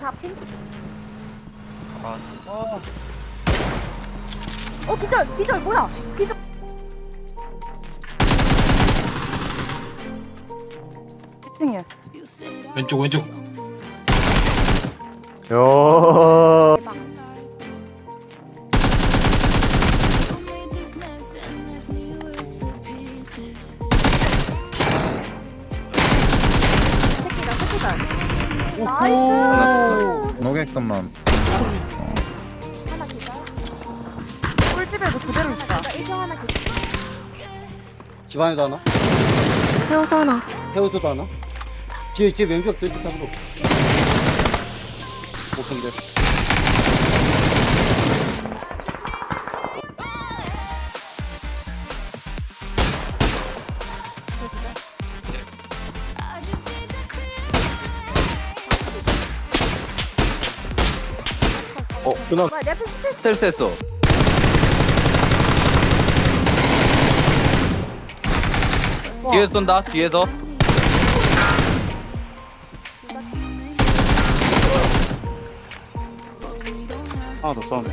4핀? 아, 어 기절 기절 뭐야? 기절. 1층이었어. 왼쪽 왼쪽. 대박 새끼다 새끼다. 나이스 노게끔만. 하나 기절 꿀집에도 그대로 있다. 1평 하나 기절 집안에도 하나? 헤어져 하나 헤어져도 하나? 집, 집 왼쪽 뜰 탑으로. 오픈돼. 어, 그나 뭐야 내 앞에 스트레스 스텔스 했어. 뒤에서 쏜다, 뒤에서. 하나 더 싸우네.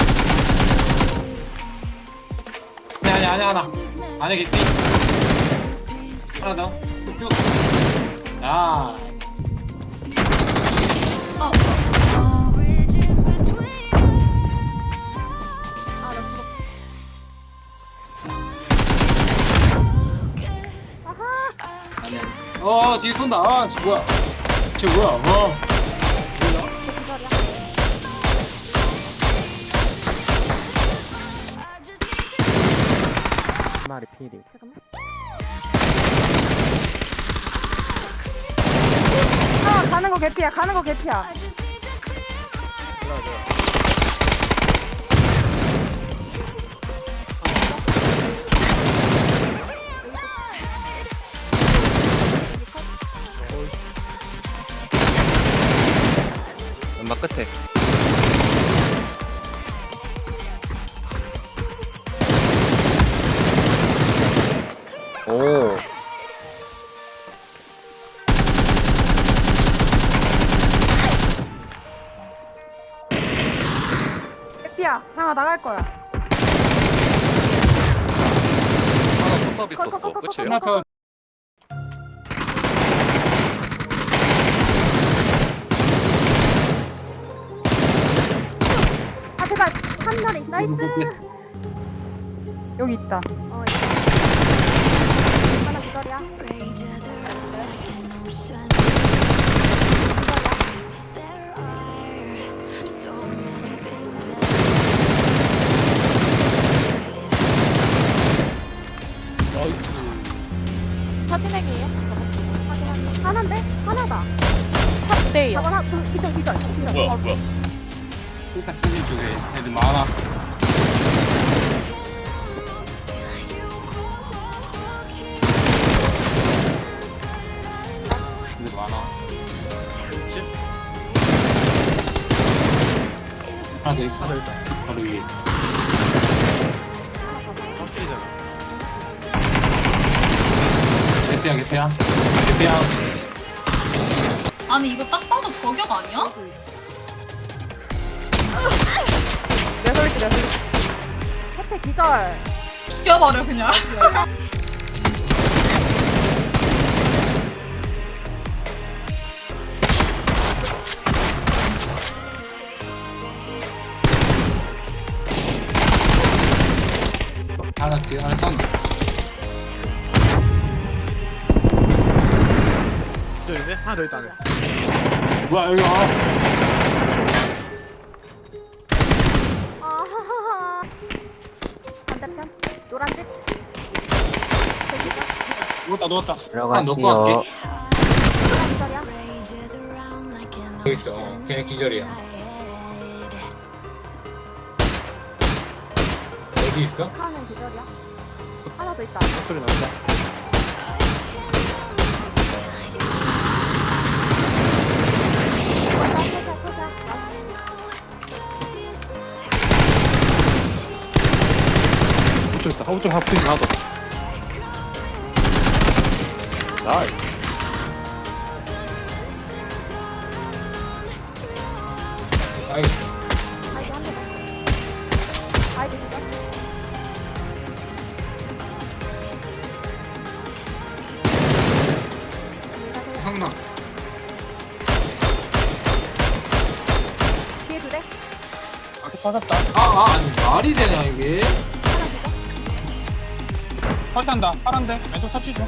아니 아니 아니 하나 안에 개띠 하나 더 쭉. 야 아니 아니 어 뒤에 쏜다. 아지 뭐야. 지 뭐야. 어. 마리 피리. 잠깐만. 아, 가는 거 개피야, 가는 거 개피야. 연막 오. 개피야, 하나 나갈 거야. 하나 톱밥 있었어. 그치? 하나 더 한 마리. 나이스. 여기 있다. 어 있어. 하나 기절이야. 나이스. 사진액이에요? 하나인데? 하나다. 탑데이야. 저거 하나 둘 기절 기절 기절. 뭐야 뭐야 일단 찌질 쪽에 애들 많아. 애들 많아. 그렇지? 하나 더 있다 하나 더 있다 바로 위에 개피야 개피야. 개피야. 아니 이거 딱 봐도 저격 아니야? 내 소리지, 내 소리. 해태 기절. 죽여버려 그냥. 하나 뒤에 하나 쏜다 저인데 하나 더 있다. 뭐야 여기 아 누웠다 누웠다 갈게 하나 기절이야 여기 있어 어, 걔네 기절이야 어디 있어? 하나는 기절이야 하나 더 있다 소리 난다. 있다. 우쪽 하프인 하나 더. 나이스. 나이스. 아이디 한 개다. 아이디 두 개. 상남. 뒤에 두 대. 빠졌다. 아, 아, 아니, 말이 되냐, 이게? 하나 두 대. 설치한다. 파란데 왼쪽 터치죠.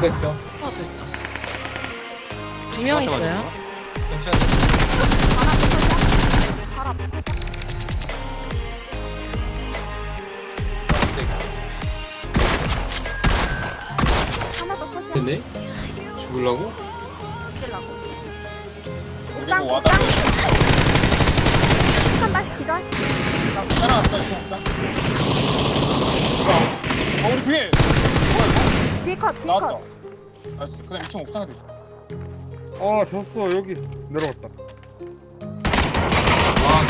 뺐죠. 하나 더 있다. 두 명 있어요. 괜찮아. 됐네? 죽을라고? 그리고 옥상 와다 옥상. 한발 기절. 따라왔어 일단 어 우리 뒤에 뒤 에컷 뒤에 나왔다. 컷. 나이스 그다음 2층 옥상에도 있어. 아 졌어. 여기 내려갔다. 아,